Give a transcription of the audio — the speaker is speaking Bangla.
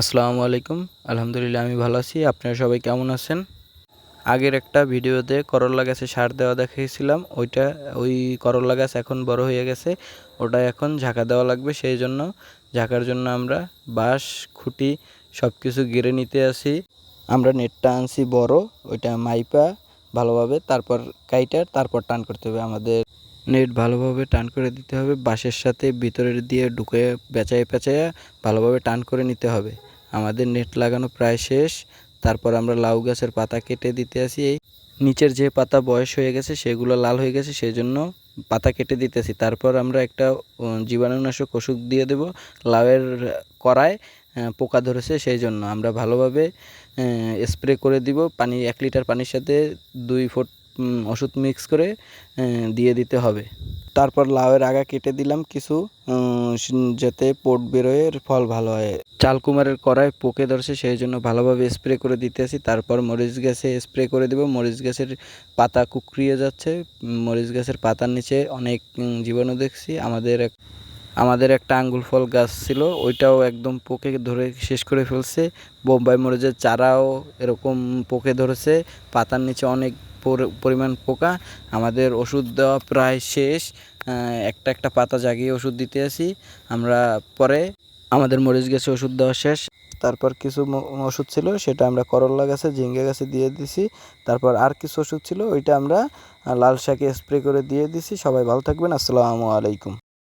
আসসালামু আলাইকুম। আলহামদুলিল্লাহ, আমি ভালো আছি। আপনারা সবাই কেমন আছেন? আগের একটা ভিডিওতে করলা গাছে সার দেওয়া দেখিয়েছিলাম। ওইটা, ওই করলা গাছ এখন বড় হয়ে গেছে। ওটা এখন ঝাঁকা দেওয়া লাগবে। সেই জন্য ঝাঁকার জন্য আমরা বাঁশ, খুঁটি সব কিছু গেড়ে নিতে আসি আমরা নেটটা আনছি বড়। ওইটা মাইপা ভালোভাবে তারপর কাইটার তারপর টান করতে হবে আমাদের নেট ভালোভাবে টান করে দিতে হবে। বাঁশের সাথে ভিতরের দিয়ে ঢুকে পেঁচায় পেঁচায় ভালোভাবে টান করে নিতে হবে। আমাদের নেট লাগানো প্রায় শেষ। তারপর আমরা লাউ গাছের পাতা কেটে দিতে আসি। এই নিচের যে পাতা বয়স হয়ে গেছে সেগুলো লাল হয়ে গেছে সেই জন্য পাতা কেটে দিতেছি তারপর আমরা একটা জীবাণুনাশক ওষুধ দিয়ে দেব। লাউয়ের কড়ায় আহ, পোকা ধরেছে, সেই জন্য আমরা ভালোভাবে স্প্রে করে দিব। পানি, এক লিটার পানির সাথে দুই ফুট ওষুধ মিক্স করে দিয়ে দিতে হবে। তারপর লাউয়ের আগা কেটে দিলাম কিছু যাতে পোট বেরোয় ফল ভালো হয়। চালকুমারের কড়াই পোকে ধরছে, সেই জন্য ভালোভাবে স্প্রে করে দিতে আসি তারপর মরিচ গাছে স্প্রে করে দেব। মরিচ গাছের পাতা কুকড়িয়ে যাচ্ছে। মরিচ গাছের পাতার নিচে অনেক জীবাণু দেখছি। আমাদের আমাদের একটা আঙ্গুল ফল গাছ ছিল, ওইটাও একদম পোকে ধরে শেষ করে ফেলছে। বোম্বাই মরিচের চারাও এরকম পোকে ধরেছে, পাতার নিচে অনেক পরিমাণ পোকা। আমাদের ওষুধ দেওয়া প্রায় শেষ একটা একটা পাতা জাগিয়ে ওষুধ দিতে আসি, আমরা পরে আমাদের মরিচ গাছে ওষুধ দেওয়া শেষ। তারপর কিছু ওষুধ ছিল, সেটা আমরা করলা গাছে, ঝিঙ্গে গাছে দিয়ে দিছি। তারপর আর কিছু ওষুধ ছিল, ওইটা আমরা লাল শাকে স্প্রে করে দিয়ে দিছি। সবাই ভালো থাকবেন, আসসালামু আলাইকুম।